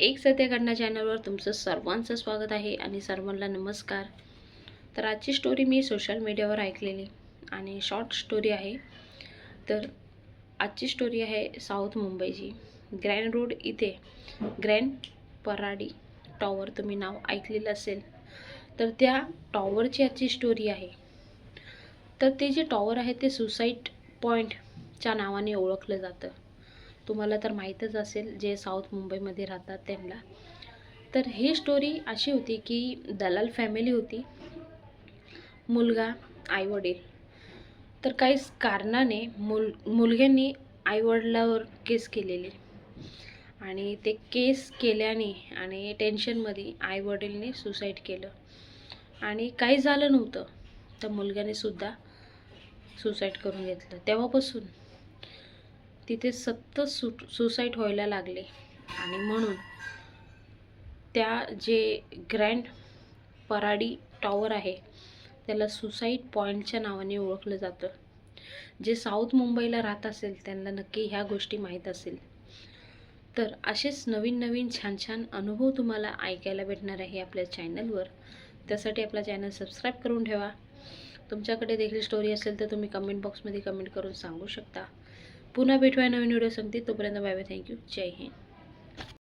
एक सत्याकडनं चॅनलवर तुमचं सर्वांचं स्वागत आहे आणि सर्वांना नमस्कार. तर आजची स्टोरी मी सोशल मीडियावर ऐकलेली आणि शॉर्ट स्टोरी आहे. तर आजची स्टोरी आहे साऊथ मुंबईची ग्रँड रोड इथे ग्रँड पराडी टॉवर तुम्ही नाव ऐकलेलं असेल. तर त्या टॉवरची आजची स्टोरी आहे. तर ते जे टॉवर आहे ते सुसाईड पॉईंटच्या नावाने ओळखलं जातं. तुम्हाला तर माहीतच असेल जे साऊथ मुंबईमध्ये राहतात त्यांना. तर ही स्टोरी अशी होती की दलाल फॅमिली होती मुलगा आईवडील. तर काही कारणाने मुल मुलग्यांनी आईवडिलावर केस केलेली. आणि ते केस केल्याने आणि टेन्शनमध्ये आईवडीलने सुसाईड केलं. आणि काही झालं नव्हतं तर मुलग्याने सुद्धा सुसाईड करून घेतलं. तेव्हापासून तिथे सतत सु सुसाईड व्हायला लागले. आणि म्हणून त्या जे ग्रँड पराडी टॉवर आहे त्याला सुसाईड पॉईंटच्या नावाने ओळखलं जातं. जे साऊथ मुंबईला राहत असेल त्यांना नक्की ह्या गोष्टी माहीत असेल. तर असेच नवीन नवीन छान छान अनुभव तुम्हाला ऐकायला भेटणार आहे आपल्या चॅनलवर. त्यासाठी आपला चॅनल सबस्क्राईब करून ठेवा. तुमच्याकडे देखील स्टोरी असेल तर तुम्ही कमेंट बॉक्समध्ये कमेंट करून सांगू शकता. पुन्हा भेटूया नवीन व्हिडिओ सांगते तोपर्यंत बाय बाय थँक्यू जय हिंद.